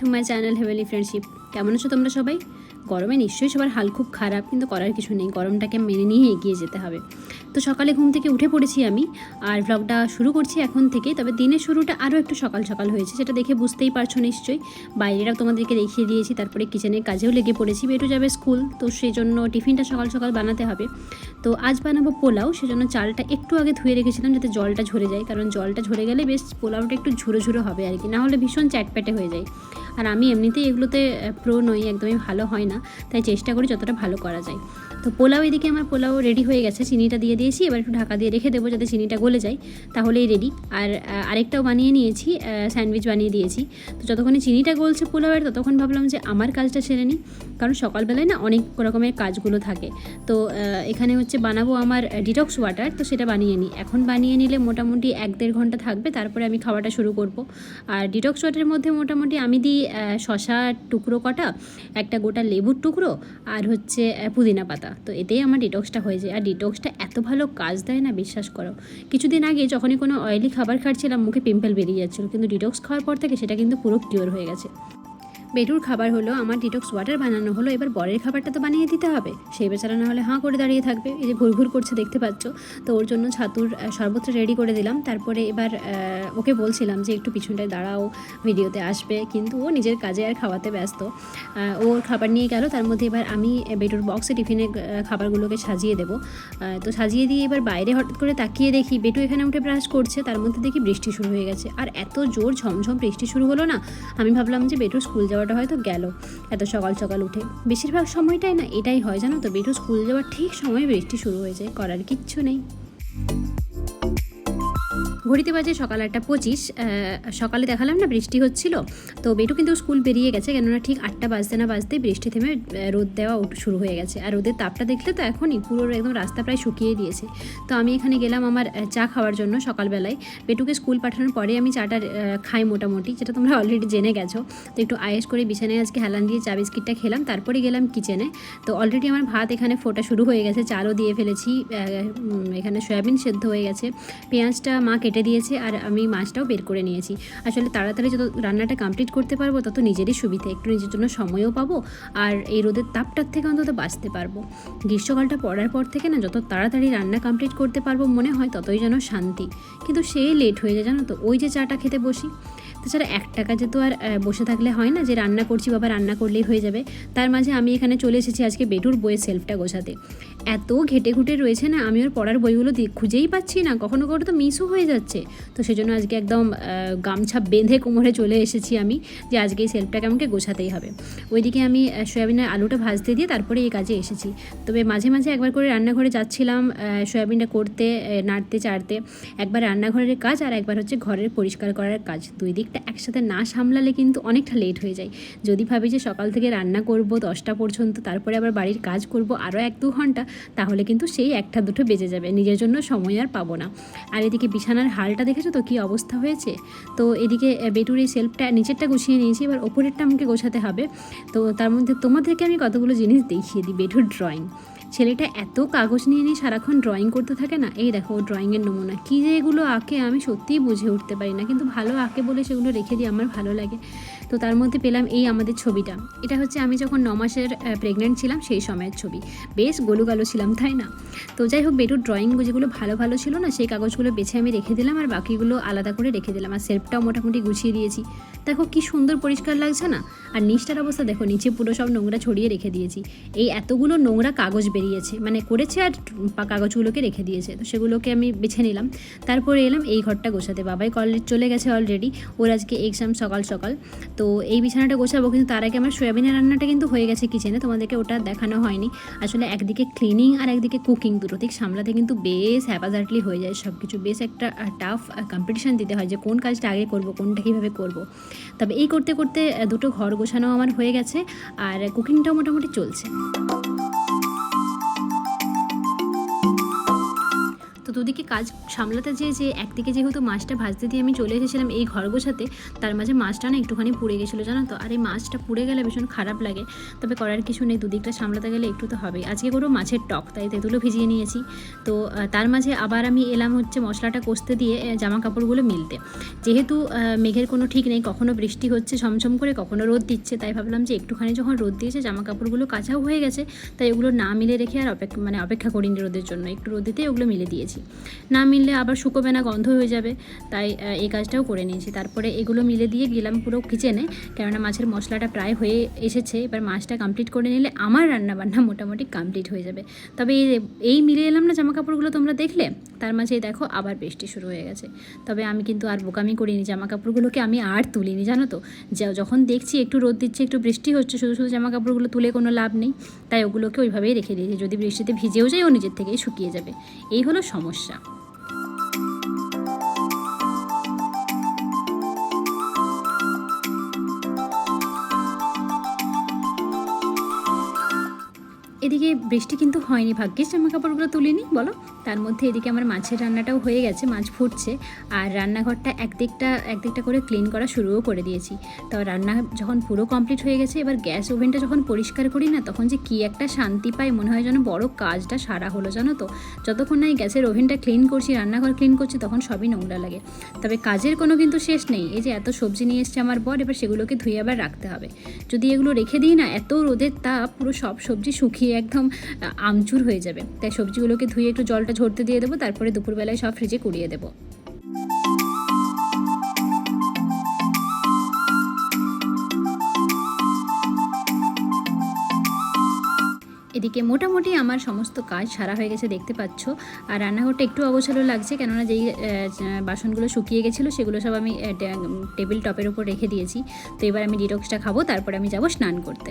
To my channel heavenly friendship কেমন আছো তোমরা সবাই? গরমে নিশ্চয়ই সবার হাল খুব খারাপ, কিন্তু করার কিছু নেই। গরমটাকে মেনে নিয়ে এগিয়ে যেতে হবে। তো সকালে ঘুম থেকে উঠে পড়েছি আমি, আর ব্লগটা শুরু করছি এখন থেকেই। তবে দিনের শুরুটা আরও একটু সকাল সকাল হয়েছে, সেটা দেখে বুঝতেই পারছ নিশ্চয়ই। বাইরেটাও তোমাদেরকে দেখিয়ে দিয়েছি, তারপরে কিচেনের কাজেও লেগে পড়েছি। বেটু যাবে স্কুল তো সেই জন্য টিফিনটা সকাল সকাল বানাতে হবে। তো আজ বানাবো পোলাও, সেজন্য চালটা একটু আগে ধুয়ে রেখেছিলাম যাতে জলটা ঝরে যায়। কারণ জলটা ঝরে গেলে বেশ পোলাওটা একটু ঝুরো ঝুরো হবে আর কি, না হলে ভীষণ চ্যাটপ্যাটে হয়ে যায়। আর আমি এমনিতেই এগুলোতে প্রো নই, একদমই ভালো হয় না। তাই চেষ্টা করি যতটা ভালো করা যায়। তো পোলাও এদিকে আমার পোলাও রেডি হয়ে গেছে চিনিটা দিয়ে দিয়েছি এবার একটু ঢাকা দিয়ে রেখে দেবো যাতে চিনিটা গলে যায় তাহলেই রেডি আর আরেকটাও বানিয়ে নিয়েছি স্যান্ডউইচ বানিয়ে দিয়েছি। তো যতক্ষণে চিনিটা গলছে পোলাওয়ের ততক্ষণ ভাবলাম যে আমার কাজটা সেরে নিই কারণ সকালবেলায় না অনেক রকমের কাজগুলো থাকে। তো এখানে হচ্ছে বানাবো আমার ডিটক্স ওয়াটার তো সেটা বানিয়ে নিই। এখন বানিয়ে নিলে মোটামুটি এক দেড় ঘণ্টা থাকবে তারপরে আমি খাওয়াটা শুরু করব। আর ডিটক্স ওয়াটারের মধ্যে মোটামুটি আমি দিই আহ, শশা টুকরো কটা একটা গোটা লেবুর টুকরো আর হচ্ছে পুদিনা পাতা। তো এতেই আমার ডিটক্সটা হয়ে যায়। আর ডিটক্সটা এত ভালো কাজ দেয় না, বিশ্বাস করো। কিছুদিন আগে যখনই কোনো অয়েলি খাবার খাচ্ছিলাম, মুখে পিম্পল বেরিয়ে যাচ্ছিল, কিন্তু ডিটক্স খাওয়ার পর থেকে সেটা কিন্তু পুরো কিওর হয়ে গেছে। বেটুর খাবার হলো, আমার ডিটক্স ওয়াটার বানানো হলো, এবার বরের খাবারটা তো বানিয়ে দিতে হবে। সেই বেচারা না হলে হাঁ করে দাঁড়িয়ে থাকবে, এই যে ঘুরঘুর করছে, দেখতে পাচ্ছ? তো ওর জন্য ছাতুর সর্বত্র রেডি করে দিলাম। তারপরে এবার ওকে বলছিলাম যে একটু পিছনটায় দাঁড়াও, ভিডিওতে আসবে। কিন্তু ও নিজের কাজে আর খাওয়াতে ব্যস্ত। ওর খাবার নিয়ে গেল, তার মধ্যে এবার আমি বেটুর বক্সে টিফিনে খাবারগুলোকে সাজিয়ে দেবো। তো সাজিয়ে দিয়ে এবার বাইরে হঠাৎ করে তাকিয়ে দেখি, বেটু এখানে উঠে ব্রাশ করছে, তার মধ্যে দেখি বৃষ্টি শুরু হয়ে গেছে। আর এত জোর ঝমঝম বৃষ্টি শুরু হলো না? আমি ভাবলাম যে বেটুর স্কুল যাওয়াটা হয়তো গেল। এত সকাল সকাল উঠে। বেশিরভাগ সময়টাই না এটাই হয়, জানো তো বেটু স্কুল যাওয়ার ঠিক সময় বৃষ্টি শুরু হয়ে যায়, করার কিচ্ছু নেই। ঘড়িতে বাজে সকাল আটটা পঁচিশ সকালে দেখালাম না, বৃষ্টি হচ্ছিল। তো বেটু কিন্তু স্কুল বেরিয়ে গেছে, কেননা ঠিক আটটা বাজতে না বাজতে বৃষ্টি থেমে রোদ দেওয়া শুরু হয়ে গেছে। আর রোদের তাপটা দেখলে তো এখনই পুরো একদম রাস্তা প্রায় শুকিয়ে দিয়েছে। তো আমি এখানে গেলাম আমার চা খাওয়ার জন্য সকালবেলায়। বেটুকে স্কুল পাঠানোর পরে আমি চাটা খাই মোটামুটি, যেটা তোমরা অলরেডি জেনে গেছো। তো একটু আয়েস করে বিছানায় আজকে হেলান দিয়ে চা বিস্কিটটা খেলাম, তারপরে গেলাম কিচেনে। তো অলরেডি আমার ভাত এখানে ফোটা শুরু হয়ে গেছে, চালও দিয়ে ফেলেছি এখানে সয়াবিন সেদ্ধ হয়ে গেছে। পেঁয়াজটা মা কেটে দিয়েছে আর আমি মাছটাও বের করে নিয়েছি। আসলে তাড়াতাড়ি যত রান্নাটা কমপ্লিট করতে পারব, তত নিজেরই সুবিধা। একটু নিজের জন্য সময়ও পাবো আর এই রোদের তাপটার থেকে অন্তত বাঁচতে পারব। গ্রীষ্মকালটা পড়ার পর থেকে না যত তাড়াতাড়ি রান্না কমপ্লিট করতে পারব মনে হয়, ততই যেন শান্তি। কিন্তু সেই লেট হয়ে যায় জানো তো? ওই যে চাটা খেতে বসি। তাছাড়া একটা কাজে তো আর বসে থাকলে হয় না যে রান্না করছি, বাবা রান্না করলেই হয়ে যাবে। তার মাঝে আমি এখানে চলে এসেছি আজকে বেটুর বইয়ের সেলফটা গোছাতে। এত ঘেটে ঘুটে রয়েছে না, আমি ওর পড়ার বইগুলো খুঁজেই পাচ্ছি না, কখনো কখনো তো মিসও হয়ে যাচ্ছে। তো সেজন্য আজকে একদম গামছা বেঁধে কোমরে চলে এসেছি আমি যে আজকে এই সেলফটাকে আমাকে গোছাতেই হবে। ওইদিকে আমি সয়াবিনের আলুটা ভাজতে দিয়ে তারপরে এই কাজে এসেছি। তবে মাঝে মাঝে একবার করে রান্নাঘরে যাচ্ছিলাম সয়াবিনটা করতে নাড়তে, চাড়তে। একবার রান্নাঘরের কাজ আর একবার হচ্ছে ঘরের পরিষ্কার করার কাজ। দুই দিকটা একসাথে না সামলালে কিন্তু অনেকটা লেট হয়ে যায়। যদি ভাবি যে সকাল থেকে রান্না করব দশটা পর্যন্ত, তারপরে আবার বাড়ির কাজ করব আরও এক দু ঘণ্টা, তাহলে কিন্তু সেই একটা দুটো বেজে যাবে। নিজের জন্য সময় আর পাবো না। আর এদিকে বিছানার হালটা দেখেছ তো কী অবস্থা হয়েছে? তো এদিকে বেটুর এই সেলফটা নিচেরটা গুছিয়ে নিয়েছি, এবার ওপরেরটা আমাকে গোছাতে হবে। তো তার মধ্যে তোমাদেরকে আমি কতগুলো জিনিস দেখিয়ে দিই, বেটুর ড্রয়িং ছেলেটা এত কাগজ নিয়ে নিয়ে সারাক্ষণ ড্রয়িং করতে থাকে না, এই দেখো ড্রয়িংয়ের নমুনা। কী যে এগুলো আঁকে আমি সত্যিই বুঝে উঠতে পারি না, কিন্তু ভালো আঁকে বলে সেগুলো রেখে দিই, আমার ভালো লাগে। তো তার মধ্যে পেলাম এই আমাদের ছবিটা। এটা হচ্ছে আমি যখন ন মাসের প্রেগনেন্ট ছিলাম সেই সময়ের ছবি। বেশ গোলু গালো ছিলাম, তাই না? তো যাই হোক, বেটুর ড্রয়িং যেগুলো ভালো ভালো ছিল না, সেই কাগজগুলো বেছে আমি রেখে দিলাম আর বাকিগুলো আলাদা করে রেখে দিলাম আর সেলফটাও মোটামুটি গুছিয়ে দিয়েছি। দেখো কি সুন্দর পরিষ্কার লাগছে না? আর নিচটার অবস্থা দেখো, নিচে পুরো সব নোংরা ছড়িয়ে রেখে দিয়েছি। এই এতগুলো নোংরা কাগজ বেরিয়েছে মানে করেছে আর কাগজগুলোকে রেখে দিয়েছে। তো সেগুলোকে আমি বেছে নিলাম। তারপরে এলাম এই ঘরটা গোছাতে। বাবাই কলেজ চলে গেছে অলরেডি ওর আজকে এক্সাম সকাল সকাল। তো এই বিছানাটা গোছাবো, কিন্তু তার আগে আমার সয়াবিনের রান্নাটা কিন্তু হয়ে গেছে কিচেনে তোমাদেরকে ওটা দেখানো হয়নি। আসলে একদিকে ক্লিনিং আর একদিকে কুকিং দুটো। ঠিক সামলাতে কিন্তু বেশ হ্যাপাজার্টলি হয়ে যায় সব কিছু বেশ একটা টাফ কম্পিটিশান দিতে হয় যে কোন কাজটা আগে করব, কোনটা কীভাবে করব। তবে এই করতে করতে দুটো ঘর গোছানো আমার হয়ে গেছে, আর কুকিংটাও মোটামুটি চলছে। দুদিকে কাজ সামলাতে যেয়ে যে একদিকে যেহেতু মাছটা ভাজতে দিয়ে আমি চলে এসেছিলাম এই ঘর গোছাতে তার মাঝে মাছটা না একটুখানি পুড়ে গেছিল জানো তো? আর এই মাছটা পুড়ে গেলে ভীষণ খারাপ লাগে। তবে করার কিছু নেই, দুদিকটা সামলাতে গেলে একটু তো হবেই। আজকে করব মাছের টক, তাই তেঁতুলো ভিজিয়ে নিয়েছি। তো তার মাঝে আবার আমি এলাম হচ্ছে মশলাটা কষতে দিয়ে জামা কাপড়গুলো মিলতে। যেহেতু মেঘের কোনো ঠিক নেই, কখনো বৃষ্টি হচ্ছে, ঝমঝম করে, কখনো রোদ দিচ্ছে, তাই ভাবলাম যে একটুখানি যখন রোদ দিয়েছে জামা কাপড়গুলো কাঁচাও হয়ে গেছে, তাই ওগুলো না মিলে রেখে আর অপেক্ষা মানে অপেক্ষা করিনি রোদের জন্য। একটু রোদ দিতেই ওগুলো মিলে দিয়েছি। না মিললে আবার শুকোবে না গন্ধ হয়ে যাবে। তাই এই কাজটাও করে নিয়েছি। তারপরে এগুলো মিলে দিয়ে গেলাম পুরো কিচেনে কেননা মাছের মশলাটা প্রায় হয়ে এসেছে। এবার মাছটা কমপ্লিট করে নিলে আমার রান্না বান্না মোটামুটি কমপ্লিট হয়ে যাবে। তবে এই- এই মিলে এলাম না জামা কাপড়গুলো তোমরা দেখলে? তার মাঝে দেখো আবার বৃষ্টি শুরু হয়ে গেছে। তবে আমি কিন্তু আর বোকামি করিনি। জামা কাপড়গুলোকে আমি আর তুলিনি, জানো তো? যখন দেখছি একটু রোদ দিচ্ছে, একটু বৃষ্টি হচ্ছে, শুধু শুধু জামা কাপড়গুলো তুলে কোনো লাভ নেই। তাই ওগুলোকে ওইভাবেই রেখে দিয়েছি। যদি বৃষ্টিতে ভিজেও যায়, ও নিজের থেকেই শুকিয়ে যাবে। এই হলো সমস্যা। 是。এদিকে বৃষ্টি কিন্তু হয়নি, ভাগ্যিস জামা কাপড়গুলো তুলিনি, বলো। তার মধ্যে এদিকে আমার মাছের রান্নাটাও হয়ে গেছে, মাছ ফুটছে। আর রান্নাঘরটা একদিকটা একদিকটা করে ক্লিন করা শুরুও করে দিয়েছি। তো রান্না যখন পুরো কমপ্লিট হয়ে গেছে, এবার গ্যাস ওভেনটা যখন পরিষ্কার করি না, তখন যে কী একটা শান্তি পাই, মনে হয় যেন বড় কাজটা সারা হলো, জানো তো। যতক্ষণ না এই গ্যাসের ওভেনটা ক্লিন করছি, রান্নাঘর ক্লিন করছি, তখন সবই নোংরা লাগে। তবে কাজের কোনো কিন্তু শেষ নেই। এই যে এত সবজি নিয়ে এসছে আমার বর, এবার সেগুলোকে ধুয়ে আবার রাখতে হবে। যদি এগুলো রেখে দিই না, এত রোদের তাপ, পুরো সব সবজি শুকিয়ে একদম আমচুর হয়ে যাবে। তাই সবজিগুলোকে ধুয়ে একটু জলটা ঝরতে দিয়ে দেবো, তারপরে দুপুরবেলায় সব ফ্রিজে কুড়িয়ে দেবো। এদিকে মোটামুটি আমার সমস্ত কাজ সারা হয়ে গেছে, দেখতে পাচ্ছ। আর রান্নাঘরটা একটু অগোছালো লাগছে, কেননা যেই বাসনগুলো শুকিয়ে গেছিল, সেগুলো সব আমি টেবিল টপের ওপর রেখে দিয়েছি। তো এবার আমি ডিটক্সটা খাব, তারপরে আমি যাব স্নান করতে।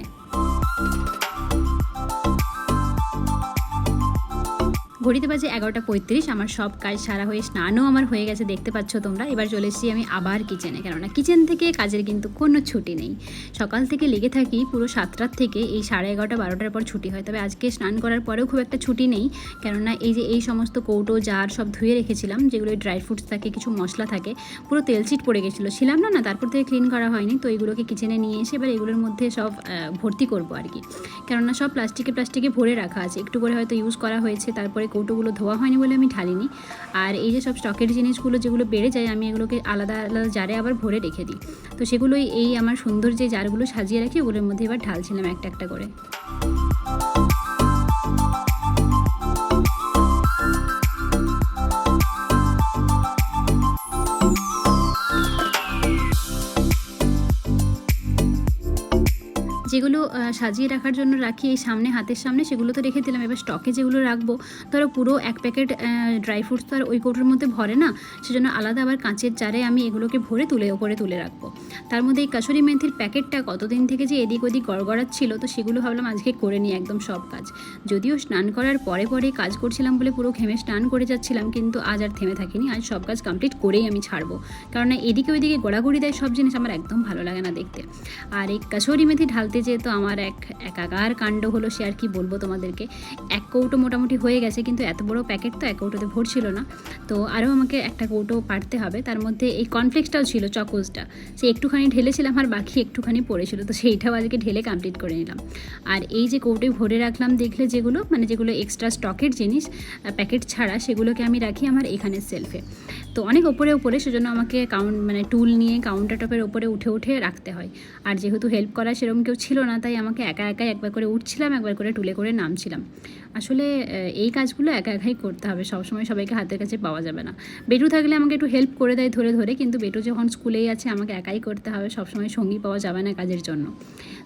ঘড়িতে বাজে এগারোটা পঁয়ত্রিশ, আমার সব কাজ সারা হয়ে স্নানও আমার হয়ে গেছে, দেখতে পাচ্ছ তোমরা। এবার চলে এসেছি আমি আবার কিচেনে কেননা কিচেন থেকে কাজের কিন্তু কোনো ছুটি নেই। সকাল থেকে লেগে থাকি পুরো সাতটার থেকে, এই সাড়ে এগারোটা বারোটার পর ছুটি হয়। তবে আজকে স্নান করার পরেও খুব একটা ছুটি নেই। কেননা এই যে এই সমস্ত কৌটো, জার সব ধুয়ে রেখেছিলাম, যেগুলো ড্রাই ফ্রুটস থাকে, কিছু মশলা থাকে, পুরো তেল চিট পড়ে গেছিল। ছিলাম না না, তারপর থেকে ক্লিন করা হয়নি, তো এগুলোকে কিচেনে নিয়ে এসে এবার এগুলোর মধ্যে সব ভর্তি করব আর কি। কেননা সব প্লাস্টিকে প্লাস্টিকে ভরে রাখা আছে। একটু করে হয়তো ইউজ করা হয়েছে, তারপরে কৌটোগুলো ধোয়া হয়নি বলে আমি ঢালিনি। আর এই যে সব স্টকের জিনিসগুলো যেগুলো বেড়ে যায়, আমি এগুলোকে আলাদা আলাদা জারে আবার ভরে রেখে দিই। তো সেগুলোই এই আমার সুন্দর যে জারগুলো সাজিয়ে রাখি, ওগুলোর মধ্যে এবার ঢালছিলাম একটা একটা করে। যেগুলো সাজিয়ে রাখার জন্য রাখি এই সামনে, হাতের সামনে, সেগুলো তো রেখে দিলাম। এবার স্টকে যেগুলো রাখব, ধরো পুরো এক প্যাকেট ড্রাই ফ্রুটস তো আর ওই কৌটোর মধ্যে ভরে না, সেজন্য আলাদা আবার কাঁচের জারে আমি এগুলোকে ভরে তুলে ওপরে তুলে রাখব। তার মধ্যে এই কাসুরি মেথির প্যাকেটটা কতদিন থেকে যে এদিক ওদিক গড়গড়াচ্ছিল, তো সেগুলো ভাবলাম আজকে করে নিই একদম সব কাজ। যদিও স্নান করার পরে পরে কাজ করছিলাম বলে পুরো ঘেমে স্নান করে যাচ্ছিলাম, কিন্তু আজ আর থেমে থাকিনি। আজ সব কাজ কমপ্লিট করেই আমি ছাড়বো। কারণ এদিকে ওইদিকে গোড়াগড়ি দেয় সব জিনিস, আমার একদম ভালো লাগে না দেখতে। আর এই কাসুরি মেথি ঢালতে যেয়ে তো আমার এক একাগার কাণ্ড হলো, সে আর কি বলব তোমাদেরকে? এক কৌটো মোটামুটি হয়ে গেছে, কিন্তু এত বড় প্যাকেট তো এক কৌটোতে ভরছিল না। তো আরও আমাকে একটা কৌটো পারতে হবে। তার মধ্যে এই কর্নফ্লেক্সটাও ছিল, চকোজটা। সে একটুখানি ঢেলেছিলাম আর বাকি একটুখানি পড়েছিল, তো সেইটাও আজকে ঢেলে কমপ্লিট করে নিলাম। আর এই যে কৌটোয় ভরে রাখলাম, দেখলে যেগুলো মানে যেগুলো এক্সট্রা স্টকের জিনিস প্যাকেট ছাড়া, সেগুলোকে আমি রাখি আমার এখানের সেলফে তো অনেক ওপরে ওপরে, সেজন্য আমাকে কাউন্ট মানে টুল নিয়ে কাউন্টার টপের ওপরে উঠে উঠে রাখতে হয়। আর যেহেতু হেল্প করা সেরকম কেউ ছিল না, তাই আমাকে একা একাই একবার করে উঠছিলাম, একবার করে টুলে করে নামছিলাম। আসলে এই কাজগুলো একা একাই করতে হবে, সবসময় সবাইকে হাতের কাছে পাওয়া যাবে না। বেটু থাকলে আমাকে একটু হেল্প করে দেয় ধরে ধরে, কিন্তু বেটু যখন স্কুলেই আছে, আমাকে একাই করতে হবে, সবসময় সঙ্গী পাওয়া যাবে না কাজের জন্য।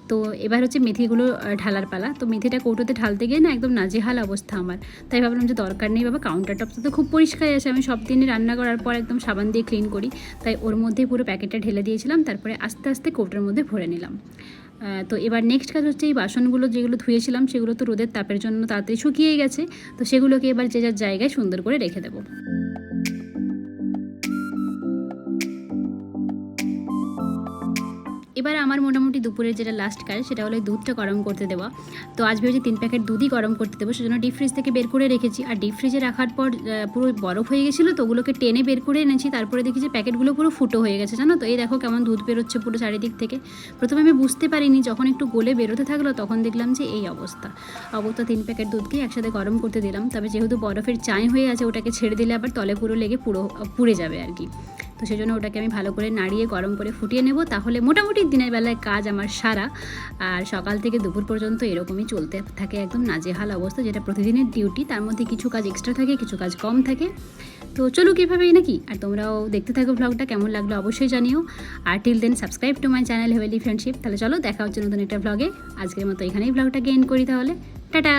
তো এবার হচ্ছে মেথিগুলো ঢালার পালা। তো মেথিটা কৌটোতে ঢালতে গিয়ে না একদম নাজেহাল অবস্থা আমার। তাই ভাবলাম যে দরকার নেই বাবা কাউন্টার টপটা তো খুব পরিষ্কারই আছে। আমি সব দিনই রান্না করার পর একদম সাবান দিয়ে ক্লিন করি। তাই ওর মধ্যেই পুরো প্যাকেটটা ঢেলে দিয়েছিলাম, তারপরে আস্তে আস্তে কৌটোর মধ্যে ভরে নিলাম। তো এবার নেক্সট কাজ হচ্ছে এই বাসনগুলো যেগুলো ধুয়েছিলাম, সেগুলো তো রোদের তাপের জন্য তাড়াতাড়ি শুকিয়ে গেছে, তো সেগুলোকে এবার যে যার জায়গায় সুন্দর করে রেখে দেবো। এবার আমার মোটামুটি দুপুরের যেটা লাস্ট কাজ, সেটা হলো দুধটা গরম করতে দেওয়া। তো আজ ভেবেছি তিন প্যাকেট দুধই গরম করতে দেবো, সেজন্য ডিপ ফ্রিজ থেকে বের করে রেখেছি। আর ডিপ ফ্রিজে রাখার পর পুরো বরফ হয়ে গেছিল, তো ওগুলোকে টেনে বের করে এনেছি, তারপরে দেখি যে প্যাকেটগুলো পুরো ফুটো হয়ে গেছে, জানো তো? এই দেখো কেমন দুধ বেরোচ্ছে পুরো চারিদিক থেকে। প্রথমে আমি বুঝতে পারিনি, যখন একটু গোলে বেরোতে থাকল, তখন দেখলাম যে এই অবস্থা। অবস্থা তিন প্যাকেট দুধকে একসাথে গরম করতে দিলাম। তবে যেহেতু বরফের চাই হয়ে আছে, ওটাকে ছেড়ে দিলে আবার তলে পুরো লেগে পুরো, পুড়ে যাবে আর কি। তো সেই জন্য ওটাকে আমি ভালো করে নাড়িয়ে গরম করে ফুটিয়ে নেব। তাহলে মোটামুটি দিনের বেলায় কাজ আমার সারা। আর সকাল থেকে দুপুর পর্যন্ত এরকমই চলতে থাকে একদম নাজেহাল অবস্থা, যেটা প্রতিদিনের ডিউটি তার মধ্যে কিছু কাজ এক্সট্রা থাকে, কিছু কাজ কম থাকে। তো চলুক এভাবেই নাকি? আর তোমরাও দেখতে থাকো ব্লগটা কেমন লাগল অবশ্যই জানিও। আর till then subscribe to my channel heavenly friendship তাহলে চলো দেখা হচ্ছে নতুন একটা ব্লগে আজকের মতো এখানেই ব্লগটা গেন করি তাহলে। টাটা!